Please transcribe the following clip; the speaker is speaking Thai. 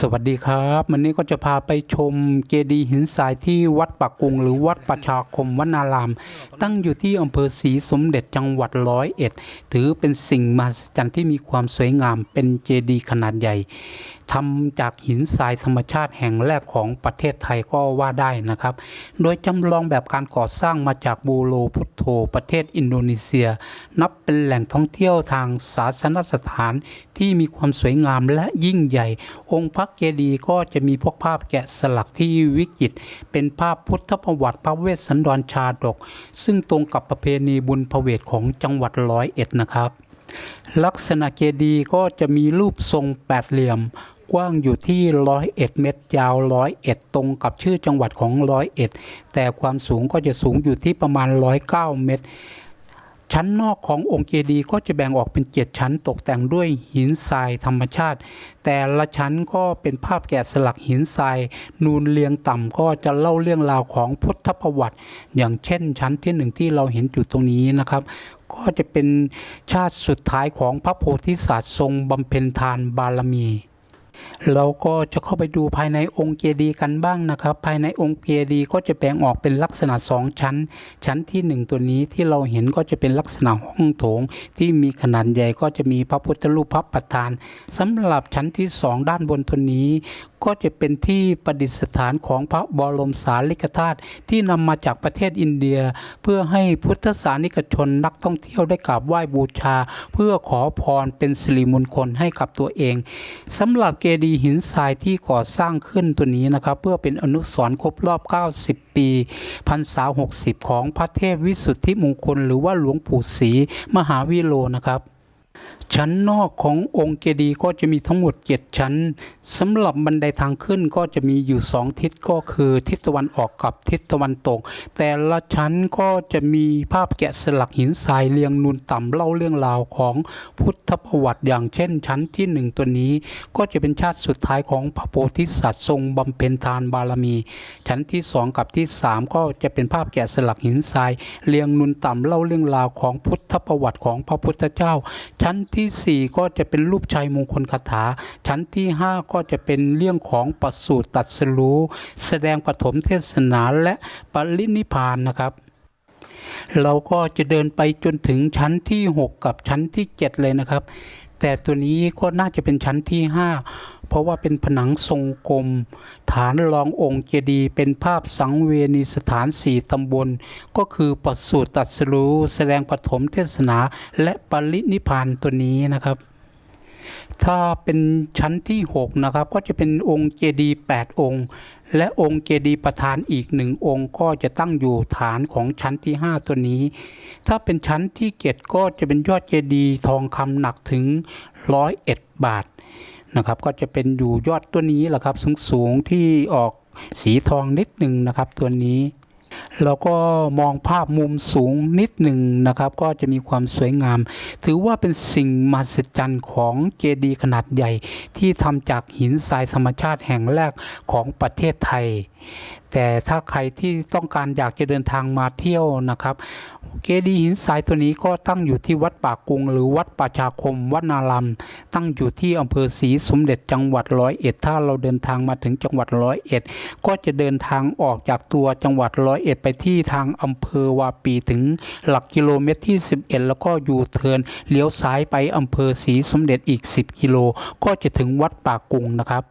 สวัสดีครับ วันนี้ก็จะพาไปชมเจดีย์หินทรายที่วัดปักกุง หรือวัดประชาคมวนาราม ตั้งอยู่ที่อำเภอศรีสมเด็จจังหวัดร้อยเอ็ด ถือเป็นสิ่งมหัศจรรย์ที่มีความสวยงามเป็นเจดีย์ขนาดใหญ่ทำจากหินทรายธรรมชาติแห่งแรกของประเทศไทยก็ว่าได้นะครับ โดยจำลองแบบการก่อสร้างมาจากบูโรพุทโธประเทศอินโดนีเซีย นับเป็นแหล่งท่องเที่ยวทางศาสนสถานที่มีความสวยงามและยิ่งใหญ่ องค์พระเจดีย์ก็จะมีพวกภาพแกะสลักที่วิจิตรเป็นภาพพุทธประวัติพระเวสสันดรชาดก ซึ่งตรงกับประเพณีบุญพระเวทของจังหวัดร้อยเอ็ดนะครับลักษณะเจดีย์ก็จะมีรูปทรงแปดเหลี่ยม กว้างอยู่ที่ร้อยเอ็ดเมตร ยาวร้อยเอ็ดตรงกับชื่อจังหวัดของร้อยเอ็ดแต่ความสูงก็จะสูงอยู่ที่ประมาณร้อยเก้าเมตร ชั้นนอกขององค์เจดีย์ก็จะแบ่งออกเป็นเจ็ดชั้นตกแต่งด้วยหินทรายธรรมชาติ แต่ละชั้นก็เป็นภาพแกะสลักหินทราย นูนเรียงต่ำก็จะเล่าเรื่องราวของพุทธประวัติ อย่างเช่น ชั้นที่หนึ่งที่เราเห็นอยู่ตรงนี้นะครับก็จะเป็นชาติสุดท้ายของพระโพธิสัตว์ทรงบำเพ็ญทานบารมี เราก็จะเข้าไปดูภายในองค์เจดีย์กันบ้างนะครับ ภายในองค์เจดีย์ก็จะแบ่งออกเป็นลักษณะสองชั้น ชั้นที่หนึ่งตัวนี้ที่เราเห็นก็จะเป็นลักษณะห้องโถง ที่มีขนาดใหญ่ก็จะมีพระพุทธรูปพระประธานสำหรับชั้นที่สองด้านบนตัวนี้ ก็จะเป็นที่ประดิษฐานของพระบรมสารีริกธาตุที่นำมาจากประเทศอินเดีย เพื่อให้พุทธศาสนิกชนนักท่องเที่ยวได้กราบไหว้บูชา เพื่อขอพรเป็นสิริมงคลให้กับตัวเองสำหรับเจดีย์หินทรายที่ก่อสร้างขึ้นตัวนี้นะครับ เพื่อเป็นอนุสรณ์ครบรอบ 90 ปีพรรษา60 ของพระเทพวิสุทธิมงคล หรือว่าหลวงปู่ศรีมหาวิโลนะครับ ชั้นนอกขององค์เจดีย์ก็จะมีทั้งหมด 7 ชั้นสำหรับบันไดทางขึ้นก็จะมีอยู่ 2 ทิศก็คือทิศตะวันออกกับทิศตะวันตก แต่ละชั้นก็จะมีภาพแกะสลักหินทรายเรียงนูนต่ำเล่าเรื่องราวของพุทธประวัติอย่างเช่น ชั้นทีหนึ่1 ตัวนี้ ก็จะเป็นชาติสุดท้ายของพระโพธิสัตว์ทรงบำเพ็ญทานบารมี ชั้นที่ 2 กับที่ 3 ก็จะเป็นภาพแกะสลักหินทรายเรียงนูนต่ำเล่าเรื่องราวของพุทธประวัติของพระพุทธเจ้า ชั้นที่ 4 ก็จะเป็นรูปชัยมงคลคาถา ชั้นที่ 5 ก็จะเป็นเรื่องของปัสสูตรตัดสรู้แสดงปฐมเทศนาและปรินิพพานนะครับเราก็จะเดินไปจนถึงชั้นที่ 6 กับชั้นที่ 7 เลยนะครับ แต่ตัวนี้ก็น่าจะเป็นชั้นที่ 5 เพราะว่าเป็นผนังทรงกลม ฐานรององค์เจดีย์เป็นภาพสังเวนีสถานสี่ตำบล ก็คือปัสสูตรตัดสรู้แสดงปฐมเทศนาและปรินิพานตัวนี้นะครับ ถ้าเป็นชั้นที่ 6 นะครับ ก็จะเป็นองค์เจดีย์8องค์ และองค์เจดีย์ประธานอีกหนึ่งองค์ก็จะตั้งอยู่ฐานของชั้นที่ 5 ตัวนี้ ถ้าเป็นชั้นที่เจ็ดก็จะเป็นยอดเจดีย์ทองคำหนักถึงร้อยเอ็ดบาทนะครับ ก็จะเป็นอยู่ยอดตัวนี้แหละครับสูงสูงๆที่ออกสีทองนิดหนึ่งนะครับตัวนี้ แล้วก็มองภาพมุมสูงนิดหนึ่งนะครับ ก็จะมีความสวยงาม ถือว่าเป็นสิ่งมหัศจรรย์ของเจดีย์ขนาดใหญ่ ที่ทำจากหินทรายธรรมชาติแห่งแรกของประเทศไทย แต่ถ้าใครที่ต้องการอยากจะเดินทางมาเที่ยวนะครับเจดีย์หินทรายตัวนี้ก็ตั้งอยู่ที่วัดป่ากุง หรือวัดประชาคม วัดนารามตั้งอยู่ที่อำเภอศรีสมเด็จจังหวัดร้อยเอ็ดถ้าเราเดินทางมาถึงจังหวัดร้อยเอ็ดก็จะเดินทางออกจากตัวจังหวัดร้อยเอ็ดไปที่ทางอำเภอวาปีถึงหลักกิโลเมตรที่ 11 แล้วก็ยูเทิร์นเลี้ยวซ้ายไปอำเภอศรีสมเด็จอีก 10 กิโล ก็จะถึงวัดป่ากุงนะครับ